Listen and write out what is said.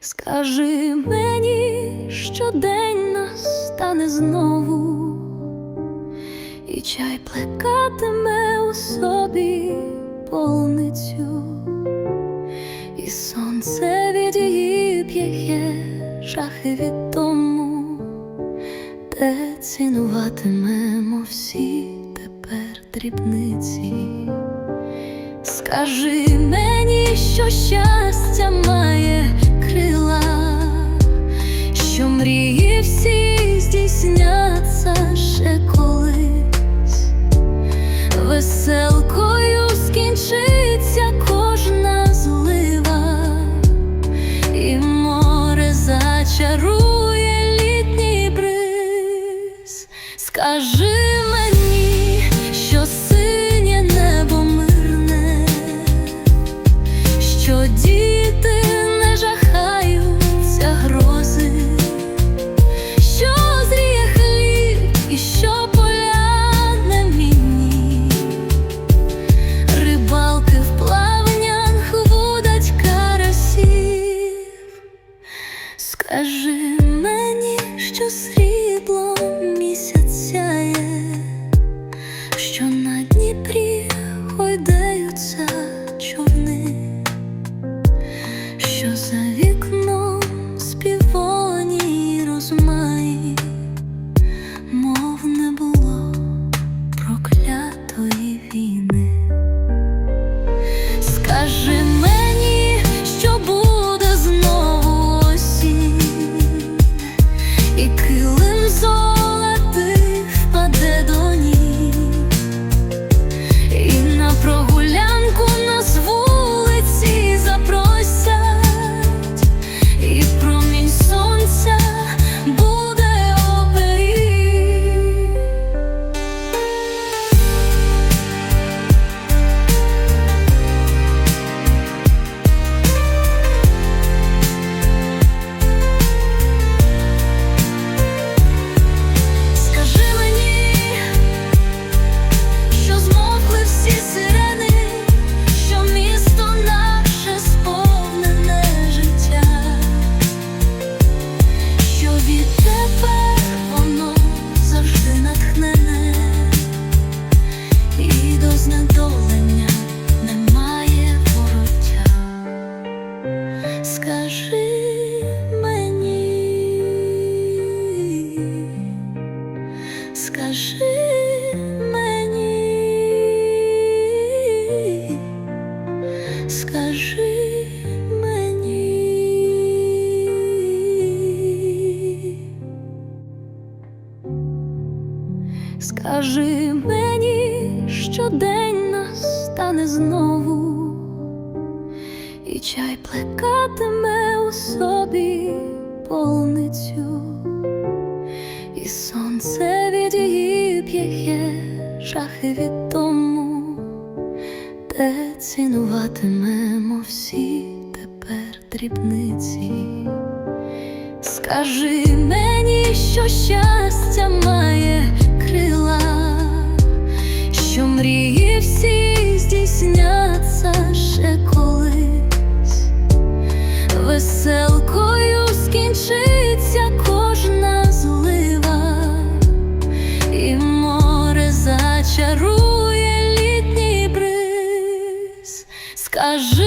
Скажи мені, що день настане знову, і чай плекатиме у собі полуницю, і сонце від її п'є жахи від тому, де цінуватимемо всі тепер дрібниці. Скажи мені, що щастя має Скажи мені, Скажи мені, скажи мені, скажи мені. Скажи мені, що день настане знову, чай плекатиме у собі полуницю, і сонце від її п'є жахи від тому, де цінуватимемо всі тепер дрібниці. Скажи мені, що щастя веселкою скінчиться кожна злива, і море зачарує літній бриз. Скажи